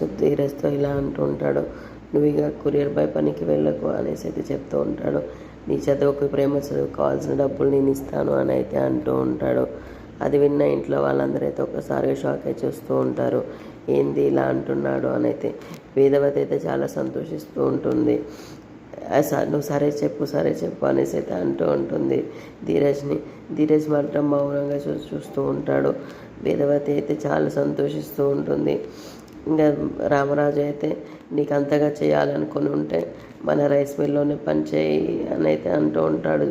చెప్తూ ధీరజ్తో ఇలా అంటూ ఉంటాడు. నువ్వు ఇక కొరియర్ బాయ్ పనికి వెళ్ళకు అనేసి అయితే చెప్తూ ఉంటాడు. నీ చదువుకు ప్రేమ చదువు కావాల్సిన డబ్బులు నేను ఇస్తాను అని అయితే అంటూ ఉంటాడు. అది విన్న ఇంట్లో వాళ్ళందరూ అయితే ఒకసారిగా షాక్ అయి చూస్తూ ఉంటారు. ఏంది ఇలా అంటున్నాడు అని అయితే. వేదవతి అయితే చాలా సంతోషిస్తూ ఉంటుంది. స- నువ్వు సరే చెప్పు సరే చెప్పు అనేసి అయితే అంటూ ఉంటుంది. ధీరజ్ని ధీరజ్ మాత్రం మౌనంగా చూ చూస్తూ ఉంటాడు. వేదవతి అయితే చాలా సంతోషిస్తూ ఉంటుంది. ఇంకా రామరాజు అయితే నీకు అంతగా చేయాలనుకుని ఉంటే మన రైస్ మిల్లోనే పని చేయి అని అయితే అంటూ ఉంటాడు.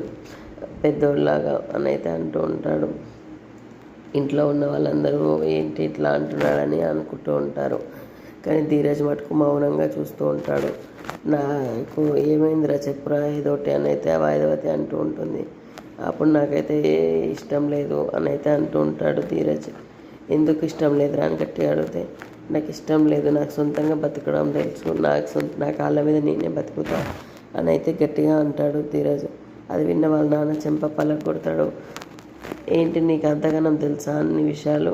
పెద్దోళ్ళలాగా అని అయితే అంటూ ఉంటాడు. ఇంట్లో ఉన్న వాళ్ళందరూ ఏంటి ఇట్లా అంటున్నాడని అనుకుంటూ ఉంటారు. కానీ ధీరజ్ మటుకు మౌనంగా చూస్తూ ఉంటాడు. నాకు ఏమైందిరా చెప్పురా ఏదోటి అని అయితే వాయిదవతి అంటూ ఉంటుంది. అప్పుడు నాకైతే ఏ ఇష్టం లేదు అని అయితే అంటూ ఉంటాడు ధీరజ్. ఎందుకు ఇష్టం లేదురా అని గట్టిగా అడిగితే నాకు ఇష్టం లేదు నాకు సొంతంగా బతకడం తెలుసు నాకు సొంత నా కాళ్ళ మీద నేనే బతుకుతా అని అయితే గట్టిగా అంటాడు ధీరజ్. అది విన్న వాళ్ళ నాన్న చెంప పళ్ళ కొడతాడు. ఏంటి నీకు అంతగానం తెలుసా అన్ని విషయాలు?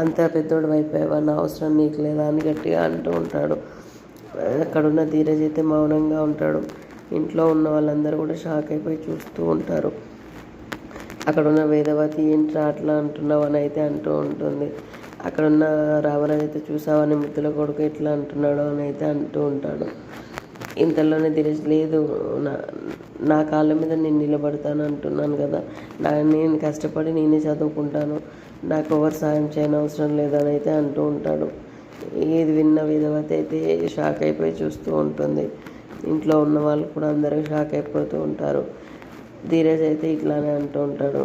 అంత పెద్దోడు అయిపోయావా నా అవసరం నీకు లేదా అని గట్టిగా అంటూ ఉంటాడు. అక్కడున్న ధీరజ్ అయితే మౌనంగా ఉంటాడు. ఇంట్లో ఉన్న వాళ్ళందరూ కూడా షాక్ అయిపోయి చూస్తూ ఉంటారు. అక్కడ ఉన్న వేదవతి ఏంట్రా అట్లా అంటున్నావు అని అయితే అంటూ ఉంటుంది. అక్కడ ఉన్న రామరాజు అయితే చూసావని ముద్దుల కొడుకు ఎట్లా అంటున్నాడు అని అయితే అంటూ ఉంటాడు. ఇంతలోనే దినేష్ లేదు నా నా కాళ్ళ మీద నేను నిలబడతాను అంటున్నాను కదా. నా నేను కష్టపడి నేనే చదువుకుంటాను. నాకు ఎవరు సాయం చేయని అవసరం లేదని అయితే అంటూ ఉంటాడు. ఏది విన్న విధవత అయితే షాక్ అయిపోయి చూస్తూ ఉంటుంది. ఇంట్లో ఉన్న వాళ్ళు కూడా అందరూ షాక్ అయిపోతూ ఉంటారు. ధీరజ్ అయితే ఇట్లానే అంటూ ఉంటాడు.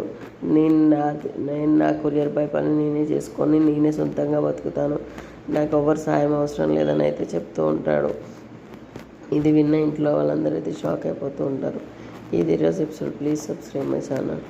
నేను నా నేను నా కొరియర్ పై పని నేనే చేసుకొని నేనే సొంతంగా బతుకుతాను. నాకు ఎవరు సాయం అవసరం లేదని అయితే చెప్తూ ఉంటాడు. ఇది విన్న ఇంట్లో వాళ్ళందరూ అయితే షాక్ అయిపోతూ ఉంటారు. ఇది ఈరోజు episode please subscribe my channel.